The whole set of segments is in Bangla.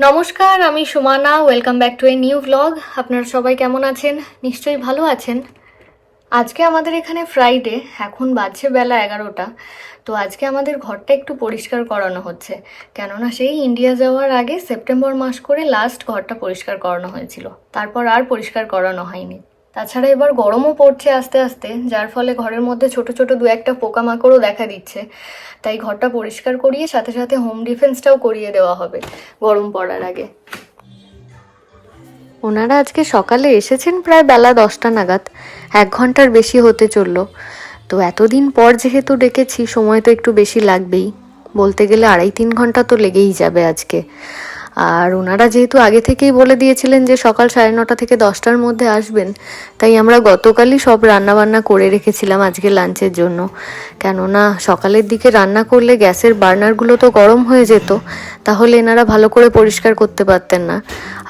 নমস্কার, আমি Sumana welcome back to a new blog আপনারা সবাই কেমন আছেন? নিশ্চয়ই ভালো আছেন। আজকে আমাদের এখানে ফ্রাইডে এখন বাজছে বেলা এগারোটা। তো আজকে আমাদের ঘরটা একটু পরিষ্কার করানো হচ্ছে। কেননা সেই ইন্ডিয়া যাওয়ার আগে সেপ্টেম্বর মাস করে লাস্ট ঘরটা পরিষ্কার করানো হয়েছিল। তারপর আর পরিষ্কার করানো হয়নি। তাছাড়া এবার গরমও পড়ছে আস্তে আস্তে, যার ফলে ঘরের মধ্যে ছোট ছোট দু একটা পোকামাকড়ও দেখা দিচ্ছে। তাই ঘরটা পরিষ্কার করিয়ে সাথে সাথে হোম ডিফেন্সটাও করিয়ে দেওয়া হবে গরম পড়ার আগে। ওনারা আজকে সকালে এসেছেন প্রায় বেলা দশটা নাগাদ। এক ঘণ্টার বেশি হতে চলল। তো এতদিন পর যেহেতু ডেকেছি, সময় তো একটু বেশি লাগবেই। বলতে গেলে আড়াই তিন ঘণ্টা তো লেগেই যাবে আজকে। আর ওনারা যেহেতু আগে থেকেই বলে দিয়েছিলেন যে সকাল সাড়ে নটা থেকে দশটার মধ্যে আসবেন, তাই আমরা গতকালই সব রান্নাবান্না করে রেখেছিলাম আজকে লাঞ্চের জন্য। কেননা সকালের দিকে রান্না করলে গ্যাসের বার্নারগুলো তো গরম হয়ে যেত, তাহলে এনারা ভালো করে পরিষ্কার করতে পারতেন না।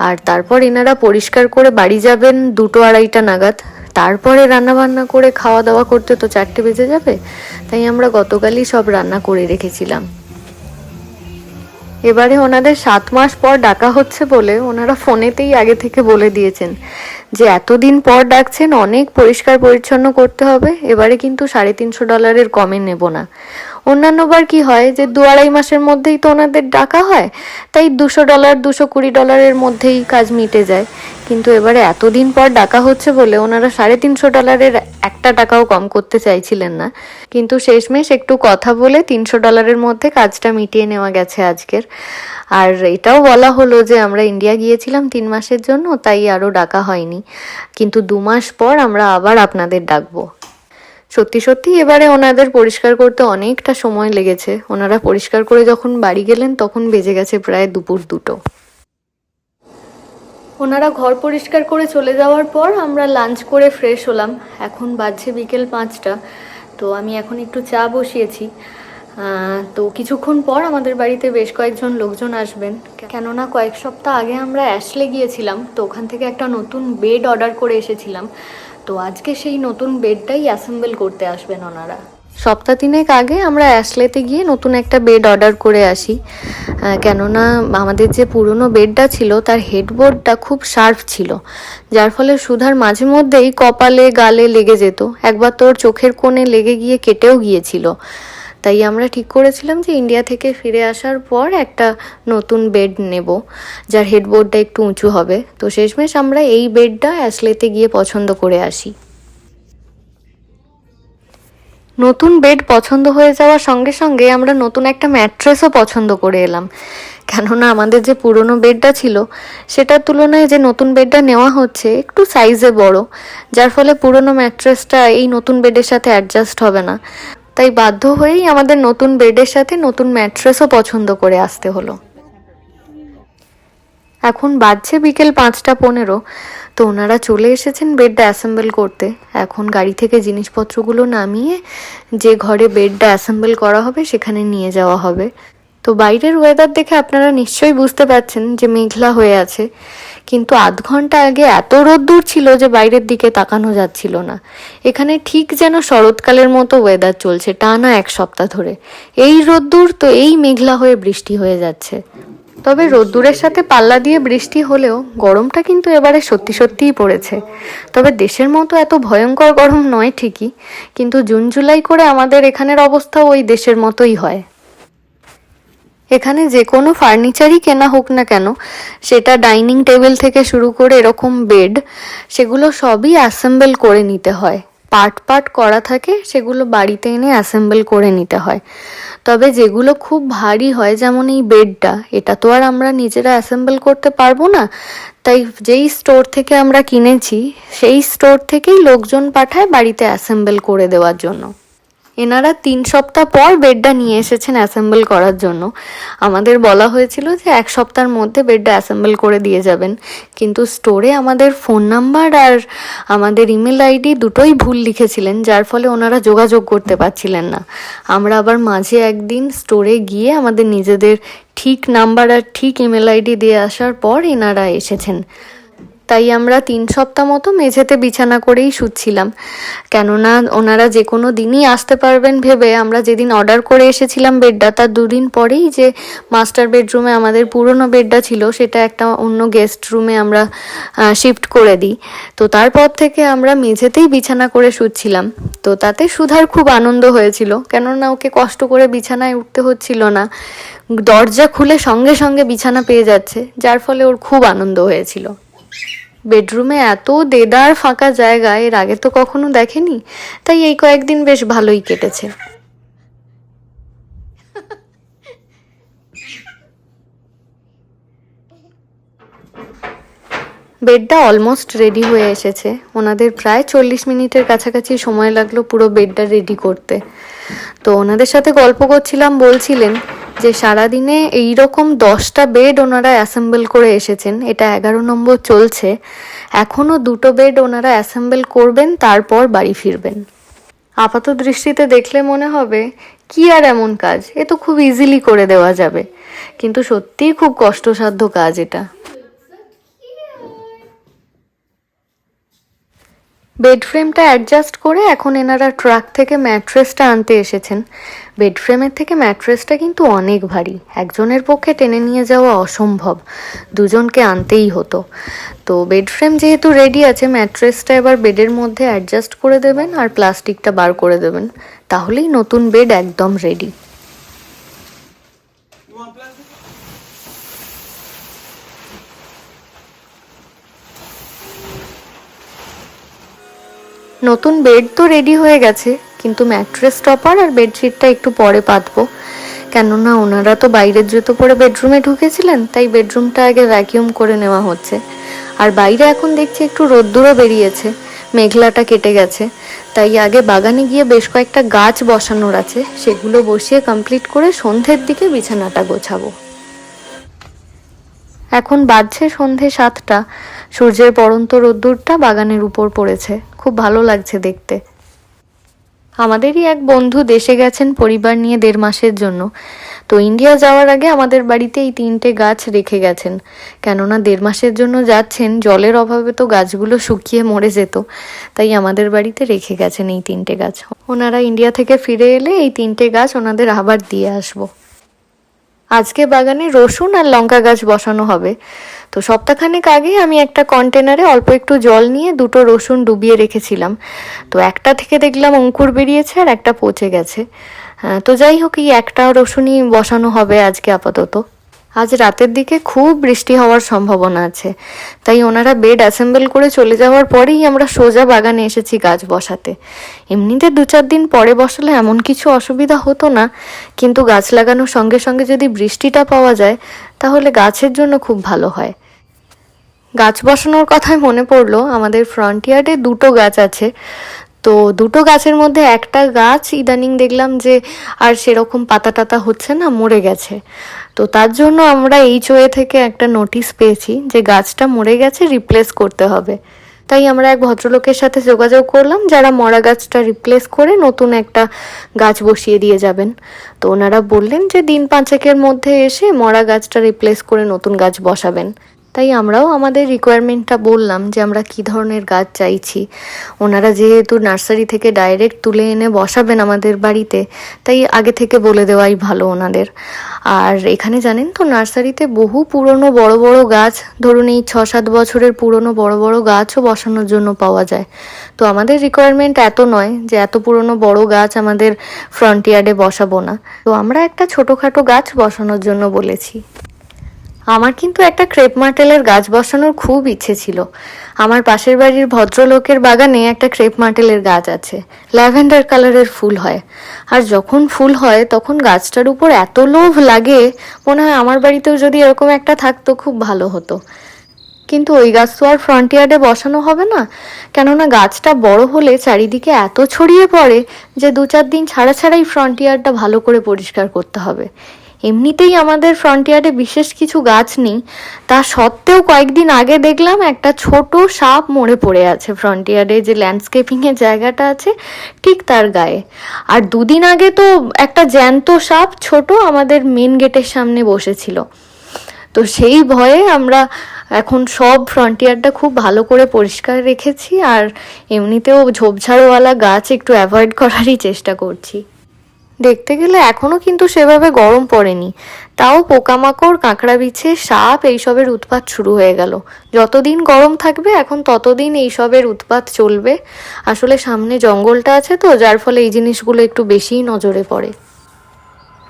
আর তারপর এনারা পরিষ্কার করে বাড়ি যাবেন দুটো আড়াইটা নাগাদ। তারপরে রান্না বান্না করে খাওয়া দাওয়া করতে তো চারটে বেজে যাবে, তাই আমরা গতকালই সব রান্না করে রেখেছিলাম। এবারে ওনাদের সাত মাস পর ডাকা হচ্ছে বলে ওনারা ফোনেতেই আগে থেকে বলে দিয়েছেন যে এতদিন পর ডাকছেন, অনেক পরিষ্কার পরিচ্ছন্ন করতে হবে, এবারে কিন্তু সাড়ে তিনশো ডলারের কমে নেব না। অন্যান্যবার কি হয় যে দু আড়াই মাসের মধ্যেই তো ওনাদের ডাকা হয়, তাই দুশো ডলার, দুশো কুড়ি ডলারের মধ্যেই কাজ মিটে যায়। কিন্তু এবারে এতদিন পর ডাকা হচ্ছে বলে ওনারা সাড়ে তিনশো ডলারের একটা টাকাও কম করতে চাইছিলেন না। কিন্তু শেষমেশ একটু কথা বলে তিনশো ডলারের মধ্যে কাজটা মিটিয়ে নেওয়া গেছে আজকের। আর এটাও বলা হলো যে আমরা ইন্ডিয়া গিয়েছিলাম তিন মাসের জন্য, তাই আরও ডাকা হয়নি। কিন্তু দু মাস পর আমরা আবার আপনাদের ডাকবো। সত্যি সত্যি এবারে ওনাদের পরিষ্কার করতে অনেকটা সময় লেগেছে। ওনারা পরিষ্কার করে যখন বাড়ি গেলেন, তখন বেজে গেছে প্রায় দুপুর দুটো। ওনারা ঘর পরিষ্কার করে চলে যাওয়ার পর আমরা লাঞ্চ করে ফ্রেশ হলাম। এখন বাজছে বিকেল পাঁচটা, তো আমি এখন একটু চা বসিয়েছি। তো কিছুক্ষণ পর আমাদের বাড়িতে বেশ কয়েকজন লোকজন আসবেন। কেননা কয়েক সপ্তাহ আগে আমরা অ্যাশলে গিয়েছিলাম, তো ওখান থেকে একটা নতুন বেড অর্ডার করে এসেছিলাম। তো আজকে সেই নতুন বেডটাই অ্যাসেম্বল করতে আসবেন ওনারা। সপ্তাহ তিনেক আগে আমরা অ্যাসলেতে গিয়ে নতুন একটা বেড অর্ডার করে আসি। কেননা আমাদের যে পুরনো বেডটা ছিল, তার হেডবোর্ডটা খুব শার্প ছিল, যার ফলে সুধার মাঝে মধ্যেই কপালে, গালে লেগে যেত। একবার তোর চোখের কোণে লেগে গিয়ে কেটেও গিয়েছিল। তাই আমরা ঠিক করেছিলাম যে ইন্ডিয়া থেকে ফিরে আসার পর একটা নতুন বেড নেব, যার হেডবোর্ডটা একটু উঁচু হবে। তো শেষমেশ আমরা এই বেডটা অ্যাসলেতে গিয়ে পছন্দ করে আসি। নতুন বেড পছন্দ হয়ে যাওয়ার সঙ্গে সঙ্গে আমরা নতুন একটা ম্যাট্রেসও পছন্দ করে এলাম। কেননা আমাদের যে পুরনো বেডটা ছিল, সেটার তুলনায় যে নতুন বেডটা নেওয়া হচ্ছে একটু সাইজে বড়, যার ফলে পুরনো ম্যাট্রেসটা এই নতুন বেডের সাথে অ্যাডজাস্ট হবে না। তাই বাধ্য হয়েই আমাদের নতুন বেডের সাথে নতুন ম্যাট্রেসও পছন্দ করে আসতে হলো। এখন বাজছে বিকেল পাঁচটা পনেরো, তো ওনারা চলে এসেছেন বেডটা অ্যাসেম্বল করতে। এখন গাড়ি থেকে জিনিসপত্রগুলো নামিয়ে যে ঘরে বেডটা অ্যাসেম্বল করা হবে সেখানে নিয়ে যাওয়া হবে। তো বাইরের ওয়েদার দেখে আপনারা নিশ্চয়ই বুঝতে পারছেন যে মেঘলা হয়ে আছে। কিন্তু আধ ঘণ্টা আগে এত রোদ্দুর ছিল যে বাইরের দিকে তাকানো যাচ্ছিল না। এখানে ঠিক যেন শরৎকালের মতো ওয়েদার চলছে টানা এক সপ্তাহ ধরে। এই রোদ্দুর তো এই মেঘলা হয়ে বৃষ্টি হয়ে যাচ্ছে। তবে রোদ্দুরের সাথে পাল্লা দিয়ে বৃষ্টি হলেও গরমটা কিন্তু এবারে সত্যি সত্যিই পড়েছে। তবে দেশের মতো এত ভয়ঙ্কর গরম নয় ঠিকই, কিন্তু জুন জুলাই করে আমাদের এখানের অবস্থা ওই দেশের মতোই হয়। এখানে যে কোনো ফার্নিচারই কেনা হোক না কেন, সেটা ডাইনিং টেবিল থেকে শুরু করে এরকম বেড, সেগুলো সবই অ্যাসেম্বল করে নিতে হয়। পার্ট পার্ট করা থাকে, সেগুলো বাড়িতে এনে অ্যাসেম্বল করে নিতে হয়। তবে যেগুলো খুব ভারী হয়, যেমন এই বেডটা, এটা তো আর আমরা নিজেরা অ্যাসেম্বল করতে পারব না। তাই যেই স্টোর থেকে আমরা কিনেছি, সেই স্টোর থেকেই লোকজন পাঠায় বাড়িতে অ্যাসেম্বল করে দেওয়ার জন্য। এনারা তিন সপ্তাহ পর বেডটা নিয়ে এসেছেন অ্যাসেম্বল করার জন্য। আমাদের বলা হয়েছিল যে এক সপ্তাহের মধ্যে বেডটা অ্যাসেম্বল করে দিয়ে যাবেন। কিন্তু স্টোরে আমাদের ফোন নাম্বার আর আমাদের ইমেল আইডি দুটোই ভুল লিখেছিলেন, যার ফলে ওনারা যোগাযোগ করতে পারছিলেন না। আমরা আবার মাঝে একদিন স্টোরে গিয়ে আমাদের নিজেদের ঠিক নাম্বার আর ঠিক ইমেল আইডি দিয়ে আসার পর এনারা এসেছেন। তাই আমরা তিন সপ্তাহ মতো মেঝেতে বিছানা করেই শুচ্ছিলাম। কেননা ওনারা যে কোনো দিনই আসতে পারবেন ভেবে আমরা যেদিন অর্ডার করে এসেছিলাম বেডটা, তার দুদিন পরেই যে মাস্টার বেডরুমে আমাদের পুরনো বেডটা ছিল, সেটা একটা অন্য গেস্ট রুমে আমরা শিফট করে দিই। তো তারপর থেকে আমরা মেঝেতেই বিছানা করে শুচ্ছিলাম। তো তাতে সুধার খুব আনন্দ হয়েছিল। কেননা ওকে কষ্ট করে বিছানায় উঠতে হচ্ছিল না। দরজা খুলে সঙ্গে সঙ্গে বিছানা পেয়ে যাচ্ছে, যার ফলে ওর খুব আনন্দ হয়েছিল। বেডরুমে এত দেদার ফাঁকা জায়গা, এর আগে তো কখনো দেখেনি? তাই এই কয়েকদিন বেশ ভালোই কেটেছে। বেডটা অলমোস্ট রেডি হয়ে এসেছে। ওনাদের প্রায় চল্লিশ মিনিটের কাছাকাছি সময় লাগল পুরো বেডটা রেডি করতে। তো ওনাদের সাথে গল্প করছিলাম, বলছিলেন যে সারাদিনে এই রকম দশটা বেড ওনারা অ্যাসেম্বল করে এসেছেন, এটা এগারো নম্বর চলছে এখনও দুটো বেড ওনারা অ্যাসেম্বল করবেন, তারপর বাড়ি ফিরবেন। আপাত দৃষ্টিতে দেখলে মনে হবে, কি আর এমন কাজ? এ তো খুব ইজিলি করে দেওয়া যাবে। কিন্তু সত্যিই খুব কষ্টসাধ্য কাজ এটা। বেড ফ্রেমটা অ্যাডজাস্ট করে এখন এনারা ট্রাক থেকে ম্যাট্রেসটা আনতে এসেছেন। বেড ফ্রেমের থেকে ম্যাট্রেসটা কিন্তু অনেক ভারী। একজনের পক্ষে টেনে নিয়ে যাওয়া অসম্ভব। দুজনকে আনতেই হতো। তো বেড ফ্রেম যেহেতু রেডি আছে ম্যাট্রেসটা এবার বেডের মধ্যে অ্যাডজাস্ট করে দেবেন আর প্লাস্টিকটা বার করে দেবেন। তাহলেই নতুন বেড একদম রেডি নতুন বেড তো রেডি হয়ে গেছে, কিন্তু ম্যাট্রেস টপার আর বেডশিটটা একটু পরে পাতবো। কেননা ওনারা তো বাইরের জুতো পরে বেডরুমে ঢুকেছিলেন, তাই বেডরুমটা আগে ভ্যাকিউম করে নেওয়া হচ্ছে। আর বাইরে এখন দেখছি একটু রোদ্দুরও বেরিয়েছে, মেঘলাটা কেটে গেছে। তাই আগে বাগানে গিয়ে বেশ কয়েকটা গাছ বসানোর আছে, সেগুলো বসিয়ে কমপ্লিট করে সন্ধ্যের দিকে বিছানাটা গোছাবো। এখন বাজছে সন্ধে সাতটা, সূর্যের পড়ন্ত রোদ্দুরটা বাগানের উপর পড়েছে। খুব ভালো লাগছে দেখতে। আমাদেরই এক বন্ধু দেশে গেছেন পরিবার নিয়ে দেড় মাসের জন্য। তো ইন্ডিয়া যাওয়ার আগে আমাদের বাড়িতে এই তিনটে গাছ রেখে গেছেন। কেননা দেড় মাসের জন্য যাচ্ছেন, জলের অভাবে তো গাছগুলো শুকিয়ে মরে যেত। তাই আমাদের বাড়িতে রেখে গেছেন এই তিনটে গাছ। ওনারা ইন্ডিয়া থেকে ফিরে এলে এই তিনটে গাছ ওনাদের আবার দিয়ে আসব। আজকে বাগানে রসুন আর লঙ্কা গাছ বসানো হবে। তো সপ্তাহখানেক আগে আমি একটা কন্টেনারে অল্প একটু জল নিয়ে দুটো রসুন ডুবিয়ে রেখেছিলাম। তো একটা থেকে দেখলাম অঙ্কুর বেরিয়েছে আর একটা পচে গেছে। তো যাই হোক, এই একটা রসুনই বসানো হবে আজকে আপাতত। আজ রাতের দিকে খুব বৃষ্টি হওয়ার সম্ভাবনা আছে। তাই ওনারা বেড অ্যাসেম্বল করে চলে যাওয়ার পরেই আমরা সোজা বাগানে এসেছি গাছ বসাতে। এমনিতে দু চার দিন পরে বসালে এমন কিছু অসুবিধা হতো না, কিন্তু গাছ লাগানোর সঙ্গে সঙ্গে যদি বৃষ্টিটা পাওয়া যায়, তাহলে গাছের জন্য খুব ভালো হয়। গাছ বসানোর কথাই মনে পড়ল, আমাদের ফ্রন্ট ইয়ার্ডে দুটো গাছ আছে। তো দুটো গাছের মধ্যে একটা গাছ ইদানিং দেখলাম যে আর সেরকম পাতা টাতা হচ্ছে না, মরে গেছে। তো তার জন্য আমরা এইচ ওয়ে থেকে একটা নোটিশ পেয়েছি যে গাছটা মরে গেছে রিপ্লেস করতে হবে। তাই আমরা এক ভদ্রলোকের সাথে যোগাযোগ করলাম, যারা মরা গাছটা রিপ্লেস করে নতুন একটা গাছ বসিয়ে দিয়ে যাবেন। তো ওনারা বললেন যে দিন পাঁচেকের মধ্যে এসে মরা গাছটা রিপ্লেস করে নতুন গাছ বসাবেন। তাই আমরাও আমাদের রিকোয়ারমেন্টটা বললাম যে আমরা কি ধরনের গাছ চাইছি। ওনারা যেহেতু নার্সারি থেকে ডাইরেক্ট তুলে এনে বসাবেন আমাদের বাড়িতে, তাই আগে থেকে বলে দেওয়াই ভালো ওনাদের। আর এখানে জানেন তো, নার্সারিতে বহু পুরনো বড় বড় গাছ, ধরুন এই ছ সাত বছরের পুরনো বড় বড় গাছও বসানোর জন্য পাওয়া যায়। তো আমাদের রিকোয়ারমেন্ট এত নয় যে এত পুরনো বড় গাছ আমাদের ফ্রন্ট ইয়ার্ডে বসাবো না। তো আমরা একটা ছোটোখাটো গাছ বসানোর জন্য বলেছি। আমার কিন্তু একটা ক্রেপ মার্টেলের গাছ বসানোর খুব ইচ্ছে ছিল। আমার পাশের বাড়ির ভদ্রলোকের বাগানে একটা ক্রেপ মার্টেলের গাছ আছে, ল্যাভেন্ডার কালারের ফুল হয়। আর যখন ফুল হয়, তখন গাছটার উপর এত লোভ লাগে, মনে হয় আমার বাড়িতেও যদি এরকম একটা থাকতো, খুব ভালো হতো। কিন্তু ওই গাছ তো আর ফ্রন্ট ইয়ার্ডে বসানো হবে না। কেননা গাছটা বড় হলে চারিদিকে এত ছড়িয়ে পড়ে যে দু চার দিন ছাড়া ছাড়াই ফ্রন্ট ইয়ার্ডটা ভালো করে পরিষ্কার করতে হবে। এমনিতেই আমাদের ফ্রন্টিয়ারে বিশেষ কিছু গাছ নেই। তা সত্ত্বেও কয়েকদিন আগে দেখলাম একটা ছোট সাপ মরে পড়ে আছে ফ্রন্টিয়ারে যে ল্যান্ডস্কেপিংয়ের জায়গাটা আছে ঠিক তার গায়ে। আর দুদিন আগে তো একটা জ্যান্ত সাপ ছোট আমাদের মেন গেটের সামনে বসেছিল। তো সেই ভয়ে আমরা এখন সব ফ্রন্টিয়ারটা খুব ভালো করে পরিষ্কার রেখেছি, আর এমনিতেও ঝোপঝাড়ওয়ালা গাছ একটু অ্যাভয়েড করারই চেষ্টা করছি। দেখতে গেলে এখনও কিন্তু সেভাবে গরম পড়েনি। তাও পোকামাকড়, কাঁকড়া বিছে, সাপ এইসবের উৎপাত শুরু হয়ে গেল। যতদিন গরম থাকবে, এখন ততদিন এইসবের উৎপাত চলবে। আসলে সামনে জঙ্গলটা আছে তো, যার ফলে এই জিনিসগুলো একটু বেশিই নজরে পড়ে।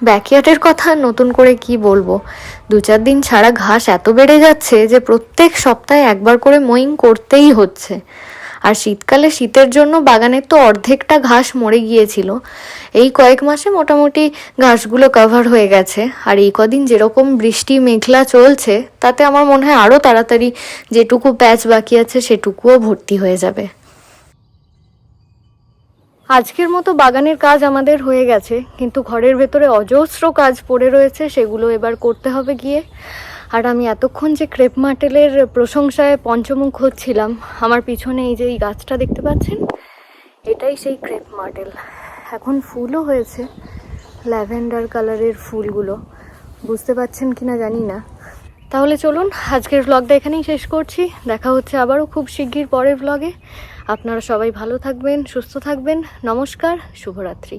ব্যাকইয়ার্ডের কথা নতুন করে কি বলব? দু চার দিন ছাড়া ঘাস এত বেড়ে যাচ্ছে যে প্রত্যেক সপ্তাহে একবার করে মোয়িং করতেই হচ্ছে। আর শীতকালে শীতের জন্য বাগানের তো অর্ধেকটা ঘাস মরে গিয়েছিল। এই কয়েক মাসে মোটামুটি ঘাসগুলো কভার হয়ে গেছে। আর এই কদিন যেরকম বৃষ্টি মেঘলা চলছে, তাতে আমার মনে হয় আরও তাড়াতাড়ি যেটুকু প্যাচ বাকি আছে সেটুকুও ভর্তি হয়ে যাবে। আজকের মতো বাগানের কাজ আমাদের হয়ে গেছে, কিন্তু ঘরের ভেতরে অজস্র কাজ পড়ে রয়েছে, সেগুলো এবার করতে হবে গিয়ে। আর আমি এতক্ষণ যে ক্রেপ মার্টেলের প্রশংসায় পঞ্চমুখ হচ্ছিলাম, আমার পিছনে এই যে এই গাছটা দেখতে পাচ্ছেন? এটাই সেই ক্রেপ মার্টেল। এখন ফুলও হয়েছে, ল্যাভেন্ডার কালারের ফুলগুলো। বুঝতে পাচ্ছেন কিনা জানি না। তাহলে চলুন, আজকের ব্লগটা এখানেই শেষ করছি। দেখা হচ্ছে আবারও খুব শিগগির পরের ব্লগে আপনারা সবাই ভালো থাকবেন, সুস্থ থাকবেন। নমস্কার, শুভরাত্রি।